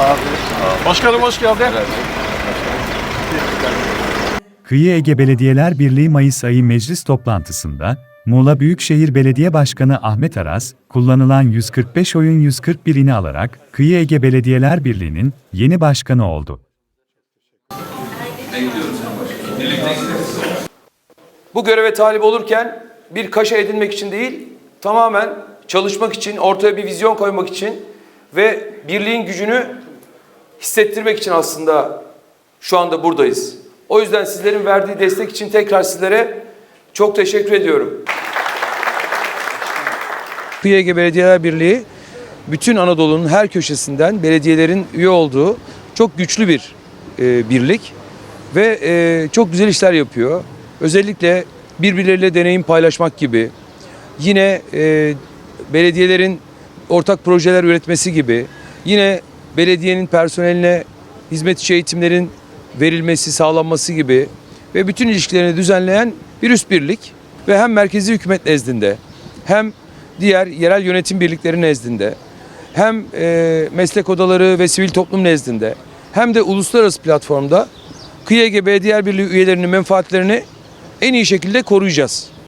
abi. Başkanım hoş geldin. Kıyı Ege Belediyeler Birliği Mayıs ayı meclis toplantısında, Muğla Büyükşehir Belediye Başkanı Ahmet Aras, kullanılan 145 oyun 141'ini alarak Kıyı Ege Belediyeler Birliği'nin yeni başkanı oldu. Bu göreve talip olurken bir kaşe edinmek için değil, tamamen çalışmak için, ortaya bir vizyon koymak için ve birliğin gücünü hissettirmek için aslında şu anda buradayız. O yüzden sizlerin verdiği destek için tekrar sizlere çok teşekkür ediyorum. Kıyı Ege Belediyeler Birliği bütün Anadolu'nun her köşesinden belediyelerin üye olduğu çok güçlü bir e, birlik ve e, çok güzel işler yapıyor. Özellikle birbirleriyle deneyim paylaşmak gibi, yine e, belediyelerin ortak projeler üretmesi gibi, yine belediyenin personeline hizmet içi eğitimlerin verilmesi, sağlanması gibi ve bütün ilişkilerini düzenleyen bir üst birlik ve hem merkezi hükümet nezdinde hem diğer yerel yönetim birlikleri nezdinde hem e, meslek odaları ve sivil toplum nezdinde hem de uluslararası platformda Ege Belediyeler Birliği üyelerinin menfaatlerini en iyi şekilde koruyacağız.